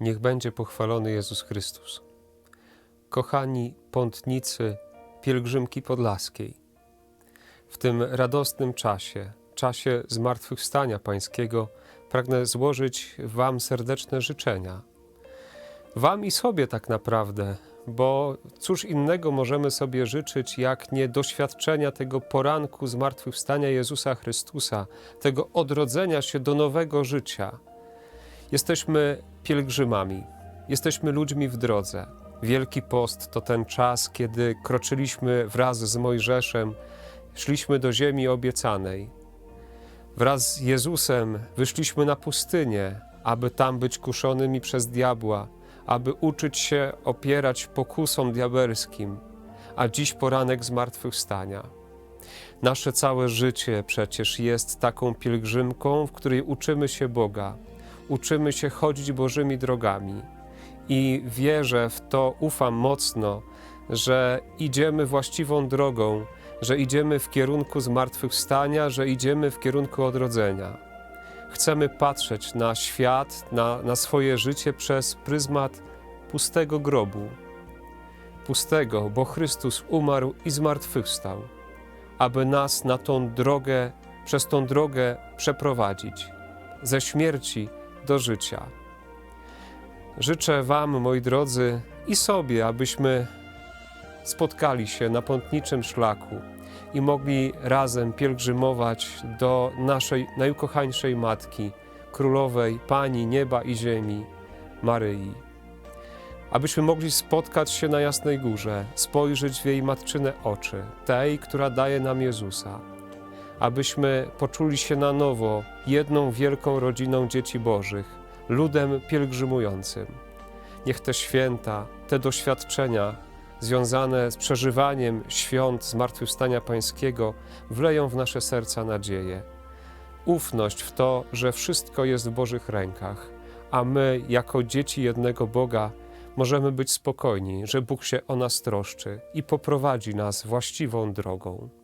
Niech będzie pochwalony Jezus Chrystus. Kochani pątnicy, pielgrzymki podlaskiej, w tym radosnym czasie, czasie zmartwychwstania Pańskiego, pragnę złożyć Wam serdeczne życzenia. Wam i sobie tak naprawdę, bo cóż innego możemy sobie życzyć, jak nie doświadczenia tego poranku zmartwychwstania Jezusa Chrystusa, tego odrodzenia się do nowego życia. Jesteśmy pielgrzymami, jesteśmy ludźmi w drodze. Wielki Post to ten czas, kiedy kroczyliśmy wraz z Mojżeszem, szliśmy do ziemi obiecanej. Wraz z Jezusem wyszliśmy na pustynię, aby tam być kuszonymi przez diabła, aby uczyć się opierać pokusom diabelskim, a dziś poranek zmartwychwstania. Nasze całe życie przecież jest taką pielgrzymką, w której uczymy się Boga, uczymy się chodzić Bożymi drogami. I wierzę w to, ufam mocno, że idziemy właściwą drogą, że idziemy w kierunku zmartwychwstania, że idziemy w kierunku odrodzenia. Chcemy patrzeć na świat, na, na swoje życie przez pryzmat pustego grobu. Pustego, bo Chrystus umarł i zmartwychwstał, aby nas na tą drogę, przez tą drogę przeprowadzić, ze śmierci do życia. Życzę Wam, moi drodzy, i sobie, abyśmy spotkali się na pątniczym szlaku i mogli razem pielgrzymować do naszej najukochańszej Matki, Królowej, Pani nieba i ziemi, Maryi. Abyśmy mogli spotkać się na Jasnej Górze, spojrzeć w jej matczyne oczy, tej, która daje nam Jezusa. Abyśmy poczuli się na nowo jedną wielką rodziną dzieci Bożych, ludem pielgrzymującym. Niech te święta, te doświadczenia związane z przeżywaniem świąt Zmartwychwstania Pańskiego wleją w nasze serca nadzieję. Ufność w to, że wszystko jest w Bożych rękach, a my, jako dzieci jednego Boga, możemy być spokojni, że Bóg się o nas troszczy i poprowadzi nas właściwą drogą.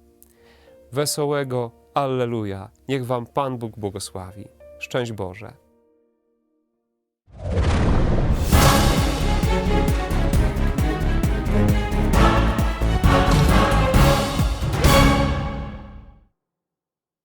Wesołego Alleluja! Niech Wam Pan Bóg błogosławi. Szczęść Boże!